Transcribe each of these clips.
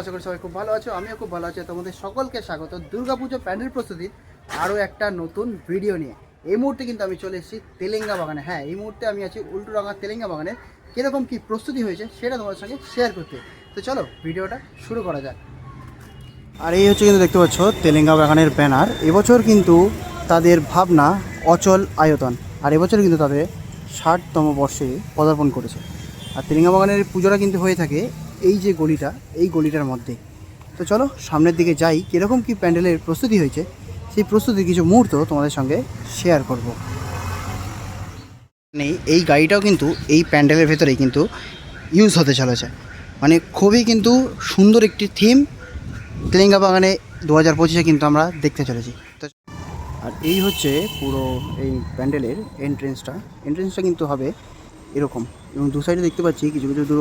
আশা করি সবাই খুব ভালো আছো, আমিও খুব ভালো আছি। তোমাদের সকলকে স্বাগত। দুর্গাপুজো প্যান্ডেল প্রস্তুতির আরও একটা নতুন ভিডিও নিয়ে। এই মুহূর্তে কিন্তু আমি চলে এসেছি তেলেঙ্গা বাগানে। হ্যাঁ এই মুহূর্তে আমি আছি উল্টোডাঙ্গা তেলেঙ্গা বাগানে। কীরকম কী প্রস্তুতি হয়েছে সেটা তোমাদের সঙ্গে শেয়ার করতে। তো চলো ভিডিওটা শুরু করা যাক। আর এই হচ্ছে কিন্তু দেখতে পাচ্ছ তেলেঙ্গা বাগানের ব্যানার। এবছর কিন্তু তাদের ভাবনা অচল আয়তন। আর এবছর কিন্তু তাদের ষাটতম বর্ষে পদার্পণ করেছে। আর তেলেঙ্গা বাগানের পুজোটা কিন্তু হয়ে থাকে এই যে গলিটা, এই গলিটার মধ্যে। তো চলো, সামনের দিকে যাই, কীরকম কী প্যান্ডেলের প্রস্তুতি হয়েছে, সেই প্রস্তুতির কিছু মুহূর্ত তোমাদের সঙ্গে শেয়ার করব। নেই এই গাড়িটাও কিন্তু, এই প্যান্ডেলের ভেতরেই কিন্তু ইউজ হতে চলেছে। মানে খুবই কিন্তু সুন্দর একটি থিম তেলেঙ্গা বাগানে দু হাজার পঁচিশে কিন্তু আমরা দেখতে চলেছি। আর এই হচ্ছে পুরো এই প্যান্ডেলের এন্ট্রেন্সটা এন্ট্রেন্সটা কিন্তু হবে এরকম। এবং দু সাইডে দেখতে পাচ্ছি, কিছু কিছু দু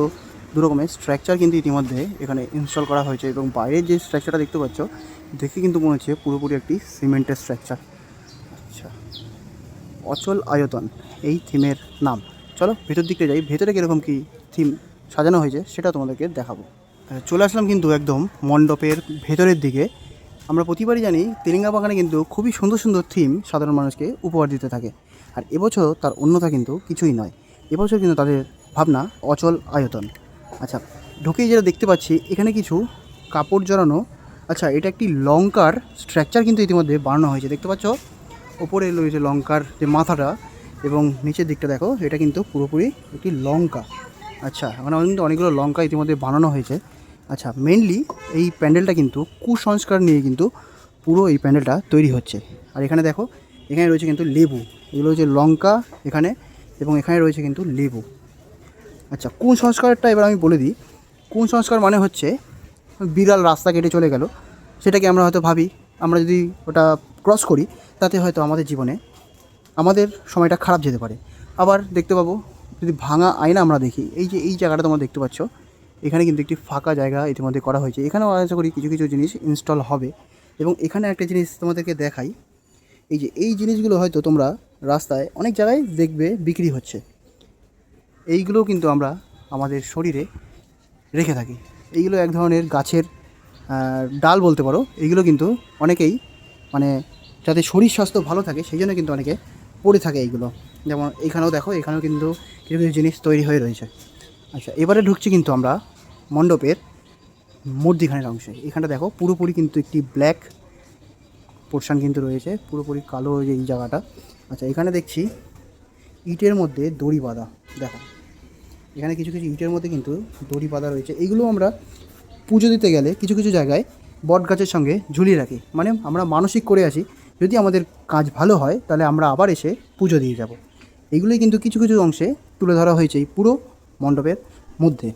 দু রকমের স্ট্রাকচার কিন্তু ইতিমধ্যে এখানে ইনস্টল করা হয়েছে এবং বাইরের যে স্ট্রাকচারটা দেখতে পাচ্ছ, দেখে কিন্তু মনে হচ্ছে পুরোপুরি একটি সিমেন্টের স্ট্রাকচার আচ্ছা অচল আয়তন, এই থিমের নাম। চলো ভেতর দিকে যাই। ভেতরে কীরকম কী থিম সাজানো হয়েছে সেটা তোমাদেরকে দেখাবো। চলে আসলাম কিন্তু একদম মণ্ডপের ভেতরের দিকে। আমরা প্রতিবারই জানি তেলেঙ্গা বাগানে কিন্তু খুবই সুন্দর সুন্দর থিম সাধারণ মানুষকে উপহার দিতে থাকে। আর এবছর তার অন্যতা কিন্তু কিছুই নয়। এবছর কিন্তু তাদের ভাবনা অচল আয়তন। আচ্ছা ঢুকেই যেটা দেখতে পাচ্ছি, এখানে কিছু কাপড় জড়ানো। আচ্ছা এটা একটি লঙ্কার স্ট্রাকচার কিন্তু ইতিমধ্যে বানানো হয়েছে। দেখতে পাচ্ছ? ওপরে রয়েছে লঙ্কার যে মাথাটা এবং নিচের দিকটা দেখো, এটা কিন্তু পুরোপুরি একটি লঙ্কা। আচ্ছা এখানে কিন্তু অনেকগুলো লঙ্কা ইতিমধ্যে বানানো হয়েছে। আচ্ছা মেনলি এই প্যান্ডেলটা কিন্তু কুসংস্কার নিয়ে কিন্তু পুরো এই প্যান্ডেলটা তৈরি হচ্ছে। আর এখানে দেখো, এখানে রয়েছে কিন্তু লেবু। এগুলো হচ্ছে লঙ্কা এখানে এবং এখানে রয়েছে কিন্তু লেবু। আচ্ছা কোন এবার আমি বলে দিই। কোন সংস্কার মানে হচ্ছে, বিড়াল রাস্তা কেটে চলে গেল। সেটাকে আমরা হয়তো ভাবি, আমরা যদি ওটা ক্রস করি, তাতে হয়তো আমাদের জীবনে, আমাদের সময়টা খারাপ যেতে পারে। আবার দেখতে পাবো, যদি ভাঙা আয়না আমরা দেখি, এই যে, এই জায়গাটা তোমরা দেখতে পাচ্ছ, এখানে কিন্তু একটি ফাঁকা জায়গা ইতিমধ্যে করা হয়েছে। এখানেও আশা করি কিছু কিছু জিনিস ইনস্টল হবে। এবং এখানে একটা জিনিস তোমাদেরকে দেখাই, এই যে, এই জিনিসগুলো হয়তো তোমরা রাস্তায় অনেক জায়গায় দেখবে, বিক্রি হচ্ছে। এইগুলো কিন্তু আমরা আমাদের শরীরে রেখে থাকি। এইগুলো এক ধরনের গাছের ডাল বলতে পারো। এইগুলো কিন্তু অনেকেই মানে যাতে শরীর স্বাস্থ্য ভালো থাকে, সেই জন্য কিন্তু অনেকে পড়ে থাকে এইগুলো। যেমন এখানেও দেখো, এখানেও কিন্তু কিছু কিছু জিনিস তৈরি হয়ে রয়েছে। আচ্ছা এবারে ঢুকছি কিন্তু আমরা মণ্ডপের মূর্তিখানের অংশে। এখানটা দেখো, পুরোপুরি কিন্তু একটি ব্ল্যাক পোর্শন কিন্তু রয়েছে, পুরোপুরি কালো এই জায়গাটা। আচ্ছা এখানে দেখছি ইটের মধ্যে দড়ি বাঁধা। দেখো এখানে কিছু কিছু ইটের মধ্যে কিন্তু দড়ি বাঁধা রয়েছে। এইগুলো আমরা পুজো দিতে গেলে কিছু কিছু জায়গায় বট গাছের সঙ্গে ঝুলিয়ে রাখি। মানে আমরা মানসিক করে আসি যদি আমাদের কাজ ভালো হয়, তাহলে আমরা আবার এসে পুজো দিয়ে যাব। এইগুলোই কিন্তু কিছু কিছু অংশে তুলে ধরা হয়েছে এই পুরো মণ্ডপের মধ্যে।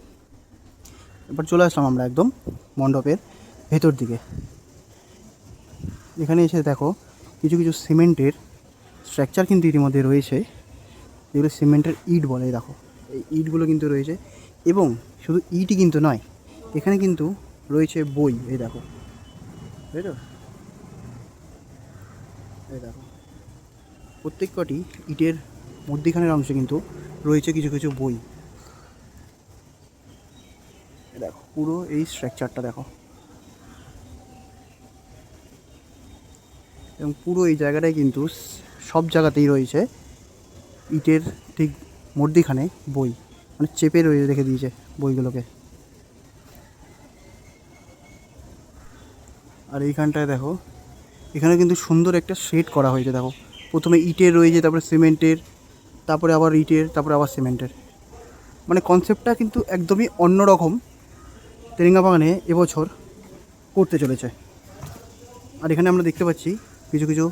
এবার চলে আসলাম আমরা একদম মণ্ডপের ভেতর দিকে। এখানে এসে দেখো কিছু কিছু সিমেন্টের স্ট্রাকচার কিন্তু ইতিমধ্যে রয়েছে। যেগুলো সিমেন্টের ইট বলে, দেখো। এই ইটগুলো কিন্তু রয়েছে এবং শুধু ইটই কিন্তু নয়, এখানে কিন্তু রয়েছে বই, এই দেখো। তো এই দেখো। প্রত্যেক কটি ইটের মধ্যিখানের অংশে কিন্তু রয়েছে কিছু কিছু বই। দেখো, পুরো এই স্ট্রাকচারটা দেখো। এবং পুরো এই জায়গাটায় কিন্তু সব জায়গাতেই রয়েছে ইটের ঠিক মধ্যিখানে বই মানে চেপে রয়ে রেখে দিয়েছে বইগুলোকে। আর এইখানটায় দেখো, এখানে কিন্তু সুন্দর একটা শেড করা হয়েছে, দেখো। প্রথমে ইটের রয়েছে, তারপরে সিমেন্টের, তারপরে আবার ইটের, তারপরে আবার সিমেন্টের। মানে কনসেপ্টটা কিন্তু একদমই অন্যরকম। তেলেঙ্গা বাগানে এবছর করতে চলেছে। আর এখানে আমরা দেখতে পাচ্ছি কিছু কিছু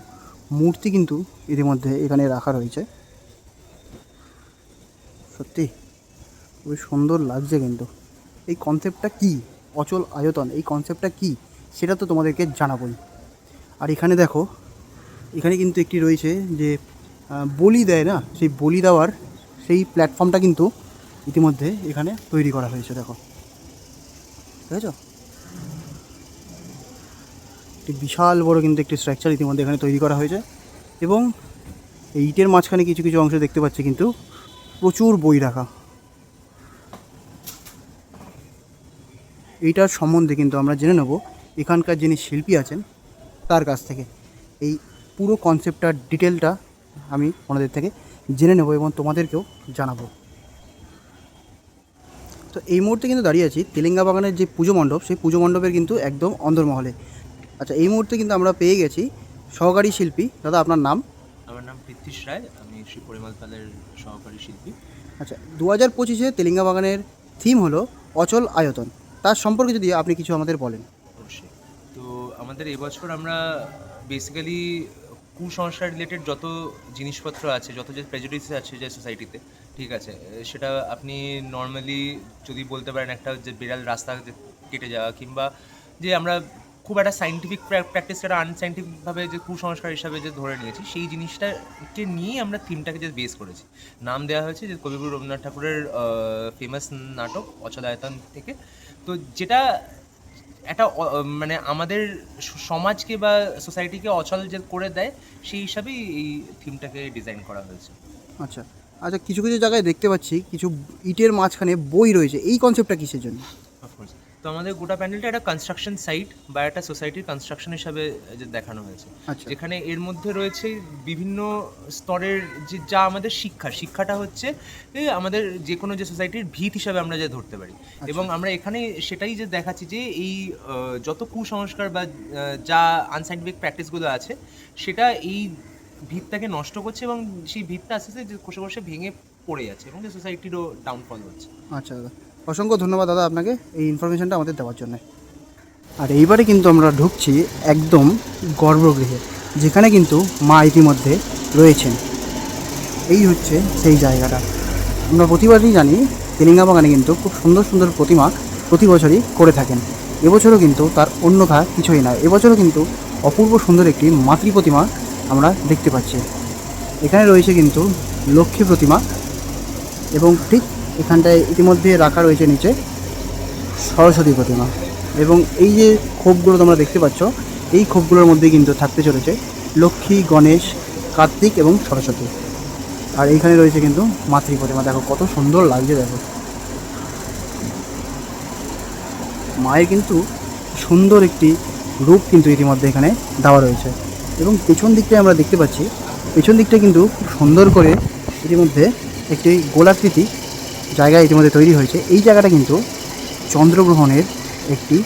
মূর্তি কিন্তু ইতিমধ্যে এখানে রাখা রয়েছে। সত্যি, খুবই সুন্দর লাগছে কিন্তু। এই কনসেপ্টটা কি? অচল আয়তন, এই কনসেপ্টটা কি? সেটা তো তোমাদেরকে জানাবোই। আর এখানে দেখো, এখানে কিন্তু একটি রয়েছে যে বলি দেয় না? সেই বলি দেওয়ার সেই প্ল্যাটফর্মটা কিন্তু ইতিমধ্যে এখানে তৈরি করা হয়েছে, দেখো। বুঝেছ? একটি বিশাল বড় কিন্তু একটি স্ট্রাকচার ইতিমধ্যে এখানে তৈরি করা হয়েছে। এবং এই ইটের মাঝখানে কিছু কিছু অংশ দেখতে পাচ্ছি কিন্তু প্রচুর বই রাখা। এইটার সম্বন্ধে কিন্তু আমরা জেনে নেব, এখানকার যিনি শিল্পী আছেন, তার কাছ থেকে। এই পুরো কনসেপ্টটার ডিটেলটা আমি ওনাদের থেকে জেনে নেব এবং তোমাদেরকেও জানাব। তো এই মুহূর্তে কিন্তু দাঁড়িয়ে আছি তেলেঙ্গা বাগানের যে পুজো মণ্ডপ, সেই পুজো মণ্ডপের কিন্তু একদম অন্দরমহলে। আচ্ছা এই মুহূর্তে কিন্তু আমরা পেয়ে গেছি সহকারী শিল্পী। দাদা, আপনার নাম? আমার নাম পৃথ্বীশ রায়। শ্রী পরিমল পালের সহকারী শিল্পী। আচ্ছা দু হাজার পঁচিশে তেলেঙ্গা বাগানের থিম হলো অচল আয়তন। তার সম্পর্কে যদি আপনি কিছু আমাদের বলেন। অবশ্যই। তো আমাদের এবছর আমরা বেসিক্যালি কুসংস্কার রিলেটেড যত জিনিসপত্র আছে যত যে প্রেজুডিস আছে যে সোসাইটিতে ঠিক আছে? সেটা আপনি নর্মালি যদি বলতে পারেন একটা যে বিড়াল রাস্তা কেটে যাওয়া কিংবা যে আমরা খুব একটা সাইন্টিফিক প্র্যাকটিস একটা আনসাইন্টিফিকভাবে যে কুসংস্কার হিসাবে যে ধরে নিয়েছি, সেই জিনিসটাকে নিয়েই আমরা থিমটাকে যে বেস করেছি। নাম দেওয়া হয়েছে যে কবিগুরু রবীন্দ্রনাথ ঠাকুরের ফেমাস নাটক, অচলায়তন থেকে। তো যেটা একটা মানে আমাদের সমাজকে বা সোসাইটিকে অচল যে করে দেয়, সেই হিসাবেই এই থিমটাকে ডিজাইন করা হয়েছে। আচ্ছা। আচ্ছা কিছু কিছু জায়গায় দেখতে পাচ্ছি, কিছু ইটের মাঝখানে বই রয়েছে। এই কনসেপ্টটা কিসের জন্য? তো আমাদের গোটা প্যান্ডেলটা একটা কনস্ট্রাকশন সাইট বা একটা সোসাইটির কনস্ট্রাকশন হিসাবে যে দেখানো হয়েছে। আচ্ছা। যেখানে এর মধ্যে রয়েছে বিভিন্ন স্তরের যে যা আমাদের শিক্ষা। শিক্ষাটা হচ্ছে আমাদের যে কোনো যে সোসাইটির ভিত হিসাবে আমরা যে ধরতে পারি। এবং আমরা এখানে সেটাই যে দেখাচ্ছি যে এই যত কুসংস্কার বা যা আনসাইন্টিফিক প্র্যাকটিসগুলো আছে সেটা এই ভিতটাকে নষ্ট করছে এবং সেই ভিতটা আস্তে আস্তে যে কষে কষে ভেঙে পড়ে যাচ্ছে এবং যে সোসাইটিরও ডাউনফল হচ্ছে। আচ্ছা দাদা। অসংখ্য ধন্যবাদ দাদা আপনাকে এই ইনফরমেশনটা আমাদের দেওয়ার জন্য। আর এইবারে কিন্তু আমরা ঢুকছি একদম গর্ভগৃহে, যেখানে কিন্তু মা ইতিমধ্যে রয়েছেন। এই হচ্ছে সেই জায়গাটা। আমরা প্রতিবারই জানি তেলেঙ্গা বাগানে কিন্তু খুব সুন্দর সুন্দর প্রতিমা প্রতি বছরই করে থাকেন। এবছরও কিন্তু তার অন্যথা কিছুই না এবছরও কিন্তু অপূর্ব সুন্দর একটি মাতৃ প্রতিমা আমরা দেখতে পাচ্ছি। এখানে রয়েছে কিন্তু লক্ষ্মী প্রতিমা এবং ঠিক এখানটায় ইতিমধ্যে রাখা রয়েছে নিচে সরস্বতী প্রতিমা। এবং এই যে খোপগুলো তোমরা দেখতে পাচ্ছ, এই খোপগুলোর মধ্যে কিন্তু থাকতে চলেছে লক্ষ্মী, গণেশ, কার্তিক এবং সরস্বতী। আর এইখানে রয়েছে কিন্তু মাতৃ প্রতিমা। দেখো কত সুন্দর লাগছে, দেখো। মায়ের কিন্তু সুন্দর একটি রূপ কিন্তু ইতিমধ্যে এখানে দেওয়া রয়েছে। এবং পেছন দিকটায় আমরা দেখতে পাচ্ছি, পেছন দিকটা কিন্তু খুব সুন্দর করে ইতিমধ্যে একটি গোলাকৃতি জায়গা ইতিমধ্যে তৈরি হয়েছে। এই জায়গাটা কিন্তু চন্দ্রগ্রহণের একটি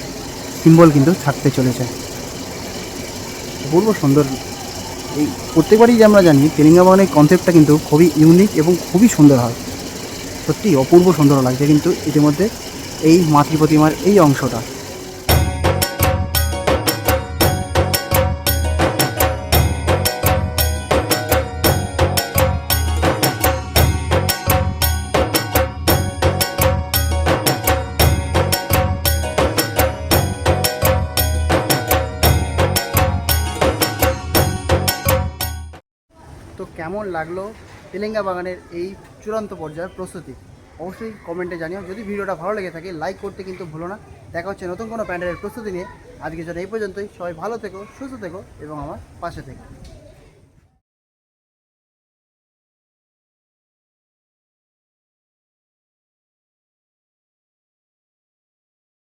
সিম্বল কিন্তু থাকতে চলেছে। অপূর্ব সুন্দর। এই প্রত্যেকবারই যে আমরা জানি তেলেঙ্গা বাগানের কনসেপ্টটা কিন্তু খুবই ইউনিক এবং খুবই সুন্দর হয়। সত্যি অপূর্ব সুন্দর লাগছে কিন্তু ইতিমধ্যে এই মাতৃ প্রতিমার এই অংশটা। কেমন লাগল তেলেঙ্গা বাগানের এই চূড়ান্ত পর্যায়ের প্রস্তুতি? অবশ্যই কমেন্টে জানিও। যদি ভিডিওটা ভালো লেগে থাকে লাইক করতে কিন্তু ভুলো না। দেখা হচ্ছে নতুন কোনো প্যান্ডেলের প্রস্তুতি নিয়ে। আজকে জন্য এই পর্যন্তই। সবাই ভালো থেকো, সুস্থ থেকো এবং আমার পাশে থেকো।